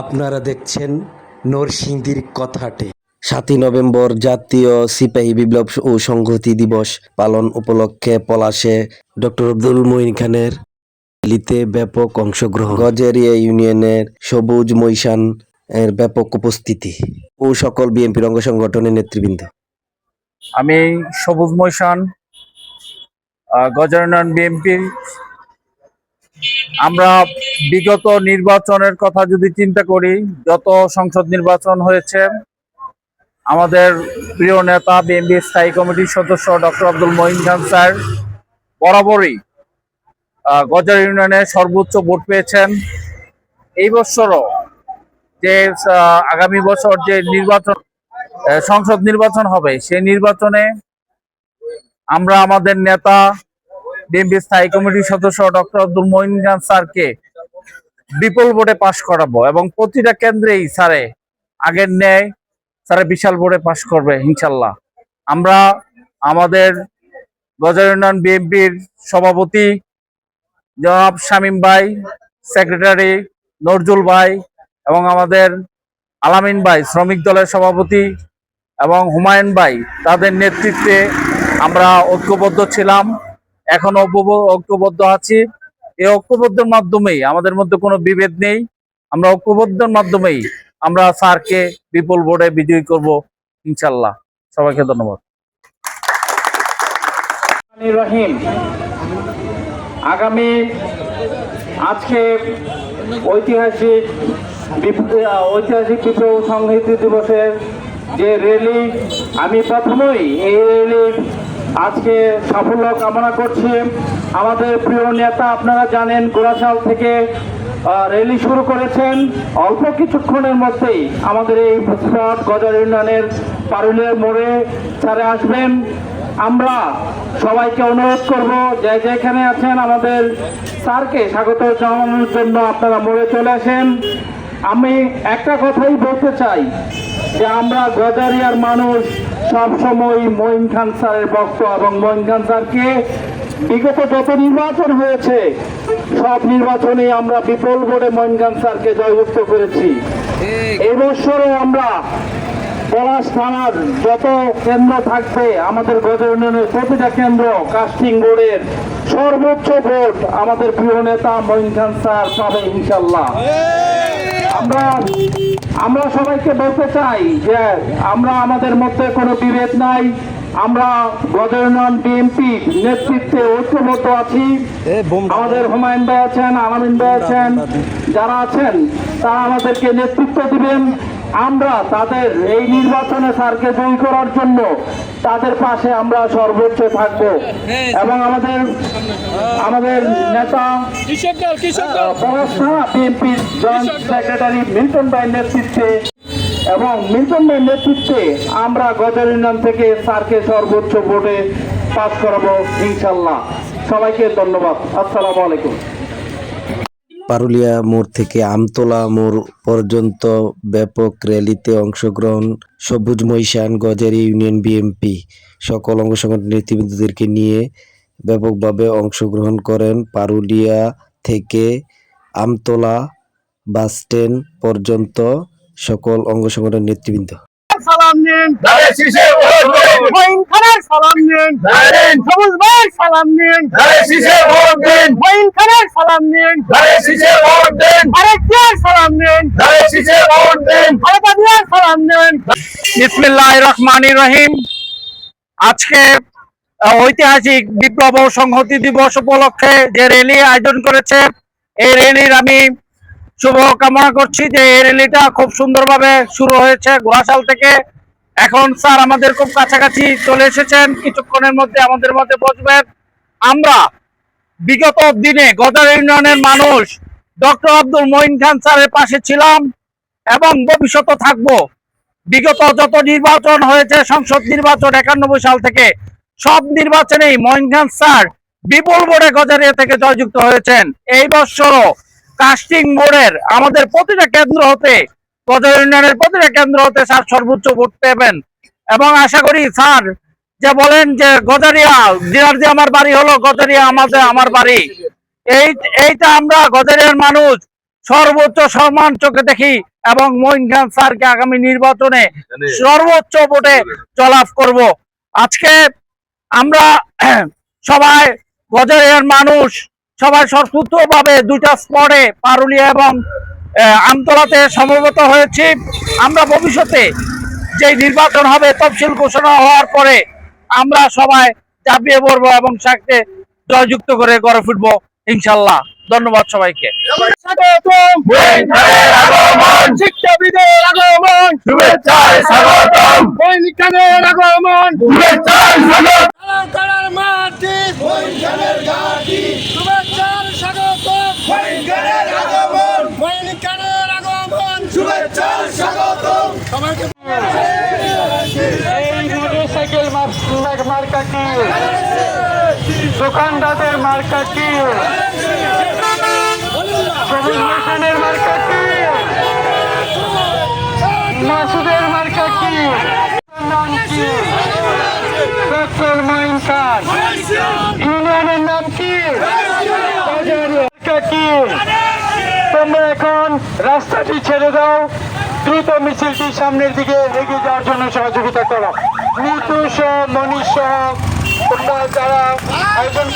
আপনারা দেখছেন নরসিংদীর কথাটে। সাতই নভেম্বর জাতীয় সিপাহী বিপ্লব ও সংহতি দিবস পালন উপলক্ষে পলাশে ডক্টর আব্দুল মঈন খানের র্যালিতে ব্যাপক অংশগ্রহণ। গজেরিয়া ইউনিয়নের সবুজ মৈশান এর ব্যাপক উপস্থিতি ও সকল বিএনপির অঙ্গ সংগঠনের নেতৃবৃন্দ। আমি সবুজ মৈশান গজারনান বিএনপি। আমরা বিগত নির্বাচনের কথা যদি চিন্তা করি, যত সংসদ নির্বাচন হয়েছে, আমাদের প্রিয় নেতা, বিএনপি স্থায়ী কমিটির সদস্য ডক্টর আব্দুল মঈন খান স্যার বরাবরই গজার ইউনিয়নে সর্বোচ্চ ভোট পেয়েছেন। এই বছরও যে আগামী বছর যে নির্বাচন সংসদ নির্বাচন হবে, সেই নির্বাচনে আমরা আমাদের নেতা, বিএনপি স্থায়ী কমিটির সদস্য ডক্টর আব্দুল মঈন খান স্যারকে বিপুল ভোটে পাশ করাবো এবং প্রতিটা কেন্দ্রেই স্যারে আগের ন্যায় স্যারে বিশাল ভোটে পাশ করবে, ইনশাল্লাহ। আমরা আমাদের গজার ইউনিয়ন বিএনপির সভাপতি জনাব শামীম ভাই, সেক্রেটারি নজরুল ভাই এবং আমাদের আলামিন ভাই, শ্রমিক দলের সভাপতি এবং হুমায়ুন ভাই, তাদের নেতৃত্বে আমরা ঐক্যবদ্ধ ছিলাম। এখনও ঐক্যবদ্ধ আছি। এই ঐক্যবদ্ধের মাধ্যমেই, আমাদের মধ্যে কোনো বিভেদ নেই। আমরা ঐক্যবদ্ধের মাধ্যমেই আমরা স্যারকে বিপুল ভোটে বিজয়ী করব ইনশাল্লাহ সবাইকে ধন্যবাদ। রহিম, আগামী আজকে ঐতিহাসিক ঐতিহাসিক বিপ্লব সংহতি দিবসের যে র্যালি আমি প্রথমেই এই র্যালির আজকে সাফল্য কামনা করছি। আমাদের প্রিয় নেতা আপনারা জানেন, গোড়াশাল থেকে র্যালি শুরু করেছেন। অল্প কিছুক্ষণের মধ্যেই আমাদের এই স্পট গজার ইউনিয়নের পারুলিয়ার মোড়ে ছাড়ে আসবেন। আমরা সবাইকে অনুরোধ করব, যে যেখানে আছেন আমাদের স্যারকে স্বাগত জানানোর জন্য আপনারা মোড়ে চলে আসেন। আমি একটা কথাই বলতে চাই, যে আমরা গজারিয়ার মানুষ সবসময় মঈন খান স্যারের ভক্ত এবং মঈন খান স্যারকে বিগত যত নির্বাচন হয়েছে সব নির্বাচনে আমরা বিপুল ভোটে মঈন খান স্যারকে জয়যুক্ত করেছি। এবছরও আমরা পলাশ থানার যত কেন্দ্র থাকবে আমাদের গজর উন্নয়নের প্রতিটা কেন্দ্র কাস্টিং বোর্ডের সর্বোচ্চ ভোট আমাদের প্রিয় নেতা মঈন খান স্যার পাবে ইনশাল্লাহ। আমরা আমরা সবাইকে বলতে চাই যে আমরা আমাদের মধ্যে কোনো বিভেদ নাই। আমরা ইউনিয়ন বিএনপি নেতৃত্বে ঐক্যবদ্ধ আছি। আমাদের হুমায়ুন ভাই আছেন আলামিন ভাই আছেন যারা আছেন তারা আমাদেরকে নেতৃত্ব দিবেন। আমরা তাদের এই নির্বাচনে স্যারকে জয়ী করার জন্য তাদের পাশে আমরা সর্বোচ্চ থাকব। এবং আমাদের আমাদের নেতা পরস্থানা বিএনপির জয়েন্ট সেক্রেটারি মিল্টন ভাইয়ের নেতৃত্বে। এবং মিল্টন ভাইয়ের নেতৃত্বে আমরা গজার ইউনিয়ন থেকে স্যারকে সর্বোচ্চ ভোটে পাস করাবো ইনশাল্লাহ। সবাইকে ধন্যবাদ। আসসালামু আলাইকুম। পারুলিয়া মোড় থেকে আমতলা মোড় পর্যন্ত ব্যাপক র্যালিতে অংশগ্রহণ সবুজ মৈশান গজারি ইউনিয়ন বিএমপি। সকল অঙ্গ সংগঠনের নেতৃবৃন্দদেরকে নিয়ে ব্যাপকভাবে অংশগ্রহণ করেন পারুলিয়া থেকে আমতলা বাস স্ট্যান্ড পর্যন্ত সকল অঙ্গ সংগঠনের নেতৃবৃন্দ। সালাম নিন। মঈন খানের সালাম নিন। সবুজ ভাইয়ের সালাম নিন। মঈন খানের সালাম নিন। আরেক জিয়ার সালাম নিন। খালেদা জিয়ার সালাম নিন। বিসমিল্লাহ রহমানির রহিম। আজকে আহ, ঐতিহাসিক বিপ্লব সংহতি দিবস উপলক্ষে যে র্যালি আয়োজন করেছে এই র্যালির আমি শুভ কামনা করছি যে এই র্যালিটা খুব সুন্দরভাবে শুরু হয়েছে গোড়াশাল থেকে। এখন স্যার আমাদের খুব কাছাকাছি চলে এসেছেন, কিছুক্ষণের মধ্যে আমাদের মধ্যে বসবেন। আমরা বিগত দিনে গদার ইউনিয়নের মানুষ ডক্টর আব্দুল মঈন খান স্যারের পাশে ছিলাম এবং ভবিষ্যতে থাকব। বিগত যত নির্বাচন হয়েছে, সংসদ নির্বাচন একানব্বই সাল থেকে, সব নির্বাচনেই মঈন খান স্যার বিপুল ভোটে গজারিয়া থেকে জয়যুক্ত হয়েছেন। এই বছরও কাস্টিং বোর্ডের আমাদের প্রতিটা কেন্দ্র হতে গজার ইউনিয়নের প্রতিটা কেন্দ্র হতে স্যার সর্বোচ্চ ভোট পেবেন। এবং আশা করি স্যার, যে বলেন যে গজারিয়া দিনার যে আমার বাড়ি হলো গজারিয়া, আমাদের আমার বাড়ি। এই, এইটা আমরা গজারিয়ার মানুষ সর্বোচ্চ সম্মান চোখে দেখি এবং মঈন খান স্যারকে আগামী নির্বাচনে সর্বোচ্চ ভোটে জয়লাভ করব। আজকে আমরা সবাই গজারিয়ার মানুষ সবাই ভাবে দুইটা স্পটে পারুলিয়া এবং আমতলাতে সমবেত হয়েছি। আমরা ভবিষ্যতে যে নির্বাচন হবে তফসিল ঘোষণা হওয়ার পরে আমরা সবাই চাপিয়ে পড়ব এবং সাথে জয়যুক্ত করে গড়ে ফিরবো ইনশাল্লাহ। ধন্যবাদ সবাইকে। শিক্ষাবিদের আগমন শুভেচ্ছায় স্বাগতম। বৈজ্ঞানের আগমন। শুভেচ্ছায় স্বাগতম। দোকানদারের মার্কা কি? মাসুদের নাম কি? ডক্টর খান ইউনিয়নের নাম কি? তোমরা এখন রাস্তাটি ছেড়ে দাও, দ্রুত মিছিলটি সামনের দিকে এগিয়ে যাওয়ার জন্য সহযোগিতা করো। মৃত্যু সহ মনীষ সহ যারা আয়োজন